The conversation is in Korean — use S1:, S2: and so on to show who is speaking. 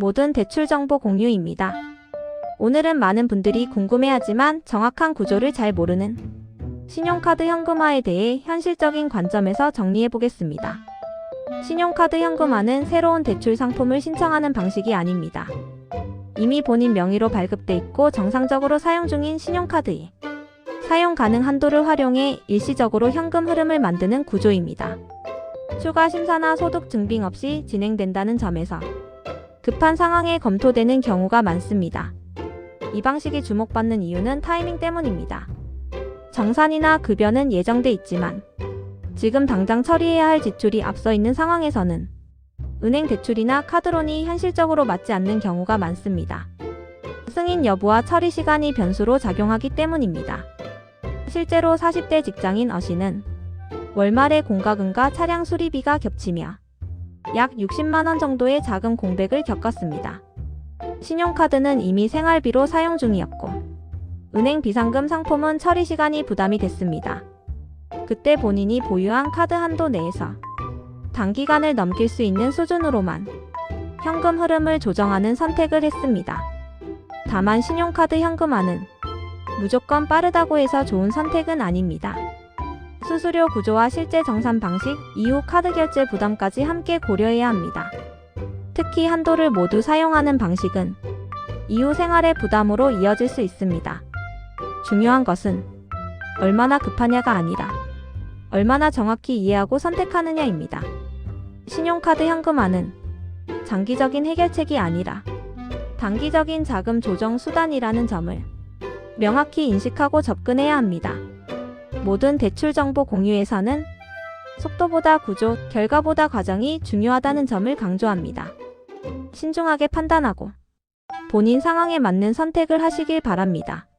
S1: 모든 대출 정보 공유입니다. 오늘은 많은 분들이 궁금해하지만 정확한 구조를 잘 모르는 신용카드 현금화에 대해 현실적인 관점에서 정리해 보겠습니다. 신용카드 현금화는 새로운 대출 상품을 신청하는 방식이 아닙니다. 이미 본인 명의로 발급돼 있고 정상적으로 사용 중인 신용카드에 사용 가능 한도를 활용해 일시적으로 현금 흐름을 만드는 구조입니다. 추가 심사나 소득 증빙 없이 진행된다는 점에서 급한 상황에 검토되는 경우가 많습니다. 이 방식이 주목받는 이유는 타이밍 때문입니다. 정산이나 급여는 예정돼 있지만 지금 당장 처리해야 할 지출이 앞서 있는 상황에서는 은행 대출이나 카드론이 현실적으로 맞지 않는 경우가 많습니다. 승인 여부와 처리 시간이 변수로 작용하기 때문입니다. 실제로 40대 직장인 어 씨는 월말에 공과금과 차량 수리비가 겹치며 약 60만원 정도의 자금 공백을 겪었습니다. 신용카드는 이미 생활비로 사용 중이었고, 은행 비상금 상품은 처리 시간이 부담이 됐습니다. 그때 본인이 보유한 카드 한도 내에서 단기간을 넘길 수 있는 수준으로만 현금 흐름을 조정하는 선택을 했습니다. 다만 신용카드 현금화는 무조건 빠르다고 해서 좋은 선택은 아닙니다. 수수료 구조와 실제 정산 방식, 이후 카드 결제 부담까지 함께 고려해야 합니다. 특히 한도를 모두 사용하는 방식은 이후 생활의 부담으로 이어질 수 있습니다. 중요한 것은 얼마나 급하냐가 아니라 얼마나 정확히 이해하고 선택하느냐입니다. 신용카드 현금화는 장기적인 해결책이 아니라 단기적인 자금 조정 수단이라는 점을 명확히 인식하고 접근해야 합니다. 모든 대출 정보 공유에서는 속도보다 구조, 결과보다 과정이 중요하다는 점을 강조합니다. 신중하게 판단하고 본인 상황에 맞는 선택을 하시길 바랍니다.